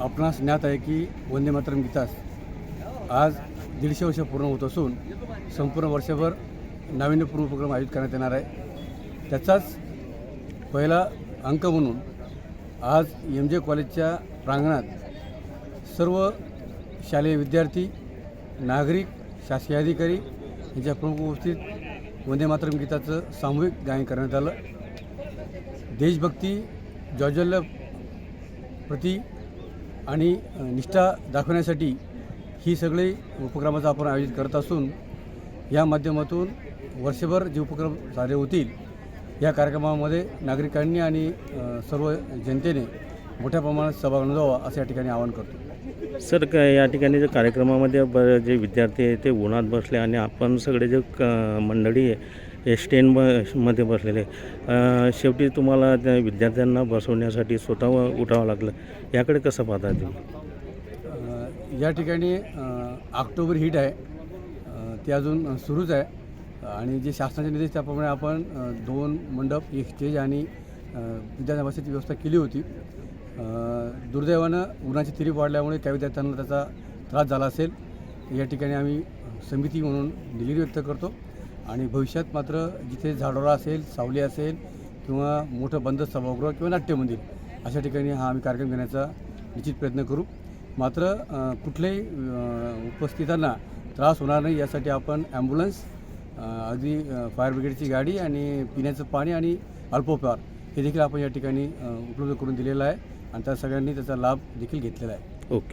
आपणास ज्ञात आहे की वंदे मातरम गीतास आज दीडशे वर्ष पूर्ण होत असून संपूर्ण वर्षभर नाविन्यपूर्ण उपक्रम आयोजित करण्यात येणार आहे. त्याचाच पहिला अंक म्हणून आज एम जे कॉलेजच्या प्रांगणात सर्व शालेय विद्यार्थी नागरिक शासकीय अधिकारी यांच्या प्रमुख उपस्थित वंदे मातरम गीताचं सामूहिक गायन करण्यात आलं. देशभक्ती ज्वाज्वल्य प्रती आणि निष्ठा दाखवण्यासाठी ही सगळी उपक्रमाचं आपण आयोजित करत असून या माध्यमातून वर्षभर जे उपक्रम झाले होतील या कार्यक्रमामध्ये नागरिकांनी आणि सर्व जनतेने मोठ्या प्रमाणात सहभाग नोंदवा असं या ठिकाणी आवाहन करतो. सर क या ठिकाणी जे कार्यक्रमामध्ये ब जे विद्यार्थी आहे ते उन्हात बसले आणि आपण सगळे जे क मंडळी आहे हे स्टेन ब मध्ये बसलेले. शेवटी तुम्हाला त्या विद्यार्थ्यांना बसवण्यासाठी स्वतः उठावं लागलं. याकडे कसं पाहता तुम्ही? या ठिकाणी ऑक्टोबर हीट आहे. ते अजून सुरूच आहे. आणि जे शासनाचे निर्देश त्याप्रमाणे आपण दोन मंडप एक स्टेज आणि अ, विद्यार्थ्यांना बसायची व्यवस्था केली होती. दुर्दैवानं उन्हाची तिरी वाढल्यामुळे त्या विद्यार्थ्यांना त्याचा त्रास झाला असेल. या ठिकाणी आम्ही समिती म्हणून दिलगिरी व्यक्त करतो. आणि भविष्यात मात्र जिथे झाडोरा असेल सावली असेल किंवा मोठं बंद सभागृह किंवा नाट्यमंदिर अशा ठिकाणी हा आम्ही कार्यक्रम घेण्याचा निश्चित प्रयत्न करू. मात्र कुठल्याही उपस्थितांना त्रास होणार नाही यासाठी आपण ॲम्ब्युलन्स अगदी फायर ब्रिगेडची गाडी आणि पिण्याचं पाणी आणि अल्पोपहार हे देखील आपण या ठिकाणी उपलब्ध करून दिलेलं आहे आणि त्या सगळ्यांनी त्याचा लाभ देखील घेतलेला आहे. ओके.